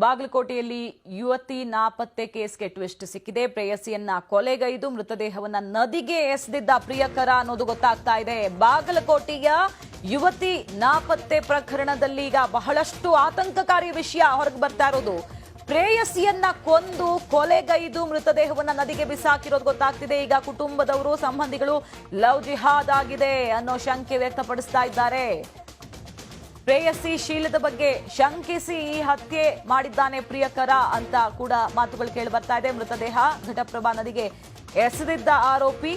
ಬಾಗಲಕೋಟೆಯಲ್ಲಿ ಯುವತಿ ನಾಪತ್ತೆ ಕೇಸ್ಗೆ ಟ್ವಿಸ್ಟ್ ಸಿಕ್ಕಿದೆ. ಪ್ರೇಯಸಿಯನ್ನ ಕೊಲೆಗೈದು, ಮೃತದೇಹವನ್ನ ನದಿಗೆ ಎಸೆದಿದ್ದ ಪ್ರಿಯಕರ ಅನ್ನೋದು ಗೊತ್ತಾಗ್ತಾ ಇದೆ. ಬಾಗಲಕೋಟೆಯ ಯುವತಿ ನಾಪತ್ತೆ ಪ್ರಕರಣದಲ್ಲಿ ಈಗ ಬಹಳಷ್ಟು ಆತಂಕಕಾರಿ ವಿಷಯ ಹೊರಗೆ ಬರ್ತಾ ಇರೋದು. ಪ್ರೇಯಸಿಯನ್ನ ಕೊಂದು, ಕೊಲೆಗೈದು, ಮೃತದೇಹವನ್ನ ನದಿಗೆ ಬಿಸಾಕಿರೋದು ಗೊತ್ತಾಗ್ತಿದೆ. ಈಗ ಕುಟುಂಬದವರು, ಸಂಬಂಧಿಗಳು ಲವ್ ಜಿಹಾದ್ ಆಗಿದೆ ಅನ್ನೋ ಶಂಕೆ ವ್ಯಕ್ತಪಡಿಸ್ತಾ ಇದ್ದಾರೆ. ಪ್ರೇಯಸಿ ಶೀಲದ ಬಗ್ಗೆ ಶಂಕಿಸಿ ಈ ಹತ್ಯೆ ಮಾಡಿದ್ದಾನೆ ಪ್ರಿಯಕರ ಅಂತ ಕೂಡ ಮಾತುಗಳು ಕೇಳಿ ಬರ್ತಾ ಇದೆ. ಮೃತದೇಹ ಘಟಪ್ರಭಾ ನದಿಗೆ ಎಸೆದಿದ್ದ ಆರೋಪಿ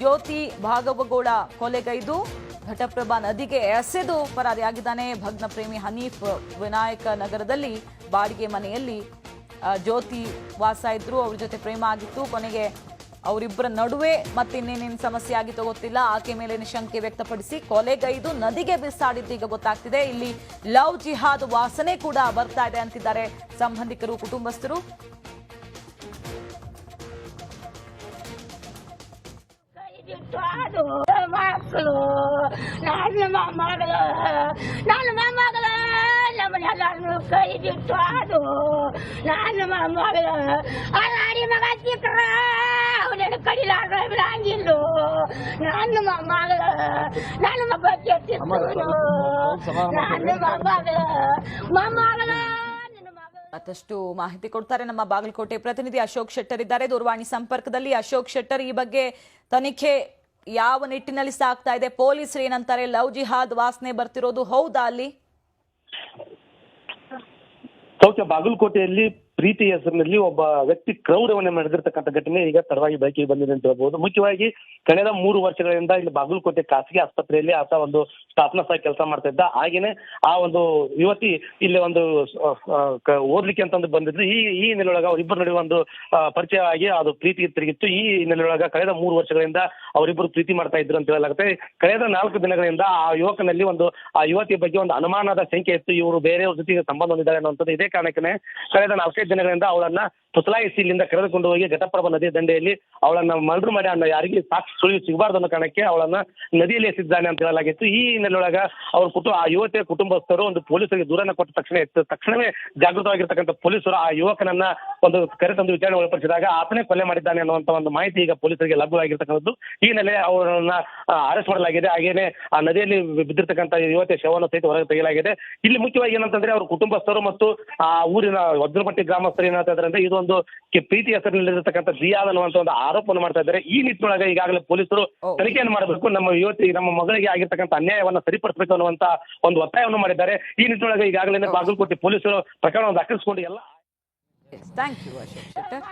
ಜ್ಯೋತಿ ಭಾಗವಗೌಡ ಕೊಲೆಗೈದು. ಘಟಪ್ರಭಾ ನದಿಗೆ ಎಸೆದು ಪರಾರಿಯಾಗಿದ್ದಾನೆ. ಭಗ್ನ ಪ್ರೇಮಿ ಹನೀಫ್ ವಿನಾಯಕ ನಗರದಲ್ಲಿ ಬಾಡಿಗೆ ಮನೆಯಲ್ಲಿ ಜ್ಯೋತಿ ವಾಸ ಇದ್ರು. ಅವ್ರ ಜೊತೆ ಪ್ರೇಮ ಆಗಿತ್ತು. ಕೊನೆಗೆ ಅವರಿಬ್ಬರ ನಡುವೆ ಮತ್ತೆ ಇನ್ನೇನೇನು ಸಮಸ್ಯೆ ಆಗಿತ್ತು ಗೊತ್ತಿಲ್ಲ. ಆಕೆ ಮೇಲೆ ಶಂಕೆ ವ್ಯಕ್ತಪಡಿಸಿ ಕೊಲೆಗೈದು ನದಿಗೆ ಬಿಸಾಡಿದ್ದು ಈಗ ಗೊತ್ತಾಗ್ತಿದೆ. ಇಲ್ಲಿ ಲವ್ ಜಿಹಾದ್ ವಾಸನೆ ಕೂಡ ಬರ್ತಾ ಇದೆ ಅಂತಿದ್ದಾರೆ ಸಂಬಂಧಿಕರು, ಕುಟುಂಬಸ್ಥರು. ಕೈ ಬಿಟ್ಟು ಅದು ನನ್ನ ಮೊಮ್ಮಗಳು ಅಲ್ಲಾಡಿ ಮಗ ಸಿಕ್ಕರ. ಕಡಿಲಾರ ಆಗಿಲ್ಲ ನನ್ನ ಮಗ ನನ್ನ ಮಗ ಕೆತ್ತಿತ್ತು ನನ್ನ ಮೊಮ್ಮಗಳು ಮೊಮ್ಮಗಳು ಮತ್ತಷ್ಟು ಮಾಹಿತಿ ಕೊಡ್ತಾರೆ ನಮ್ಮ ಬಾಗಲಕೋಟೆ ಪ್ರತಿನಿಧಿ ಅಶೋಕ್ ಶೆಟ್ಟರ್ ಇದ್ದಾರೆ. ದೂರವಾಣಿ ಸಂಪರ್ಕದಲ್ಲಿ ಅಶೋಕ್ ಶೆಟ್ಟರ್ ಈ ಬಗ್ಗೆ ತನಿಖೆ ಯಾವ ನಿಟ್ಟಿನಲ್ಲಿ ಸಾಗ್ತಾ ಇದೆ? ಪೊಲೀಸರು ಏನಂತಾರೆ? ಲವ್ ಜಿಹಾದ್ ವಾಸನೆ ಬರ್ತಿರೋದು ಹೌದಾ ಅಲ್ಲಿ? ಸೌಖ್ಯ ಬಾಗಲಕೋಟೆಯಲ್ಲಿ ಪ್ರೀತಿ ಹೆಸರಿನಲ್ಲಿ ಒಬ್ಬ ವ್ಯಕ್ತಿ ಕ್ರೌರವನ್ನು ನಡೆದಿರ್ತಕ್ಕಂಥ ಘಟನೆ ಈಗ ತಡವಾಗಿ ಬೆಳಕಿಗೆ ಬಂದಿದೆ ಅಂತ ಹೇಳ್ಬಹುದು ಮುಖ್ಯವಾಗಿ ಕಳೆದ ಮೂರು ವರ್ಷಗಳಿಂದ ಇಲ್ಲಿ ಬಾಗಲಕೋಟೆ ಖಾಸಗಿ ಆಸ್ಪತ್ರೆಯಲ್ಲಿ ಆತ ಒಂದು ಸ್ಥಾಪನ ಸಹ ಕೆಲಸ ಮಾಡ್ತಾ ಇದ್ದ. ಹಾಗೇನೆ ಆ ಒಂದು ಯುವತಿ ಇಲ್ಲಿ ಒಂದು ಓದ್ಲಿಕ್ಕೆ ಅಂತಂದು ಬಂದಿದ್ರು. ಈ ಈ ನೆಲೆಯೊಳಗ ಅವರಿಬ್ಬರು ನಡುವೆ ಒಂದು ಪರಿಚಯ ಆಗಿ ಅದು ಪ್ರೀತಿ ತಿರುಗಿತ್ತು. ಈ ನೆಲೆಯೊಳಗ ಕಳೆದ ಮೂರು ವರ್ಷಗಳಿಂದ ಅವರಿಬ್ಬರು ಪ್ರೀತಿ ಮಾಡ್ತಾ ಇದ್ರು ಅಂತ ಹೇಳಲಾಗುತ್ತೆ. ಕಳೆದ ನಾಲ್ಕು ದಿನಗಳಿಂದ ಆ ಯುವಕನಲ್ಲಿ ಒಂದು, ಆ ಯುವತಿಯ ಬಗ್ಗೆ ಒಂದು ಅನುಮಾನದ ಸಂಖ್ಯೆ ಇತ್ತು. ಇವರು ಬೇರೆಯವ್ರ ಜೊತೆಗೆ ಸಂಬಂಧ ಹೊಂದಿದ್ದಾರೆ ಅನ್ನುವಂಥದ್ದು ಇದೇ ಕಾರಣಕ್ಕೆ ಕಳೆದ ನಾಲ್ಕೈದು ದಿನಗಳಿಂದ ಅವಳನ್ನ ಪುಸಲಾಯಿಸಿ ಇಲ್ಲಿಂದ ಕರೆದುಕೊಂಡು ಹೋಗಿ ಘಟಪ್ರಭಾ ನದಿ ದಂಡೆಯಲ್ಲಿ ಅವಳನ್ನ ಮರ್ಡರ್ ಮಾಡಿ ಅನ್ನೋ ಯಾರಿಗೆ ಸಾಕ್ಷಿ ಸುಳಿವು ಸಿಗಬಾರ್ದು ಅನ್ನೋ ಕಾರಣಕ್ಕೆ ಅವಳನ್ನ ನದಿಯಲ್ಲಿ ಎಸಿದ್ದಾನೆ ಅಂತ ಹೇಳಲಾಗಿತ್ತು. ಈ ಹಿನ್ನೆಲೆಯೊಳಗ ಅವ್ರ ಕುಟುಂಬ ಆ ಯುವತಿಯ ಕುಟುಂಬಸ್ಥರು ಒಂದು ಪೊಲೀಸರಿಗೆ ದೂರನ್ನ ಕೊಟ್ಟ ತಕ್ಷಣ ತಕ್ಷಣವೇ ಜಾಗೃತವಾಗಿರ್ತಕ್ಕಂಥ ಪೊಲೀಸರು ಆ ಯುವಕನನ್ನ ಒಂದು ಕರೆ ತಂದು ವಿಚಾರಣೆ ಒಳಪಡಿಸಿದಾಗ ಆತನೇ ಕೊಲೆ ಮಾಡಿದ್ದಾನೆ ಅನ್ನುವಂತ ಒಂದು ಮಾಹಿತಿ ಈಗ ಪೊಲೀಸರಿಗೆ ಲಭ್ಯವಾಗಿರ್ತಕ್ಕಂಥದ್ದು. ಈ ಹಿನ್ನೆಲೆ ಅವರನ್ನ ಅರೆಸ್ಟ್ ಮಾಡಲಾಗಿದೆ. ಹಾಗೇನೆ ಆ ನದಿಯಲ್ಲಿ ಬಿದ್ದಿರ್ತಕ್ಕಂಥ ಯುವತಿಯ ಶವವನ್ನು ಸಹಿತ ಹೊರಗೆ ತೆಗೆಯಲಾಗಿದೆ. ಇಲ್ಲಿ ಮುಖ್ಯವಾಗಿ ಏನಂತಂದ್ರೆ ಅವ್ರ ಕುಟುಂಬಸ್ಥರು ಮತ್ತು ಆ ಊರಿನ ವಜ್ರಪಟ್ಟಿ ಗ್ರಾಮಸ್ಥರು ಏನಂತಂದ್ರೆ ಇದೊಂದು ಕೆ- ಪ್ರೀತಿ ಹೆಸರಿನಲ್ಲಿರತಕ್ಕಂಥ ಜಿಯಾದ ಅನ್ನುವಂತ ಒಂದು ಆರೋಪವನ್ನು ಮಾಡ್ತಾ ಇದ್ದಾರೆ. ಈ ನಿಟ್ಟಿನೊಳಗೆ ಈಗಾಗಲೇ ಪೊಲೀಸರು. ತನಿಖೆಯನ್ನು ಮಾಡಬೇಕು? ನಮ್ಮ ಯುವತಿ ನಮ್ಮ ಮಗಳಿಗೆ ಆಗಿರ್ತಕ್ಕಂಥ ಅನ್ಯಾಯವನ್ನ ಸರಿಪಡಿಸಬೇಕು ಅನ್ನುವಂತ ಒಂದು ಒತ್ತಾಯವನ್ನು ಮಾಡಿದ್ದಾರೆ. ಈ ನಿಟ್ಟಿನೊಳಗೆ ಈಗಾಗಲೇ ಬಾಗಲಕೋಟೆ ಪೊಲೀಸರು ಪ್ರಕರಣವನ್ನು ದಾಖಲಿಸಿಕೊಂಡು ಎಲ್ಲ ಥ್ಯಾಂಕ್ ಯು ಅಶೋಕ್ ಶೆಟ್ಟರ್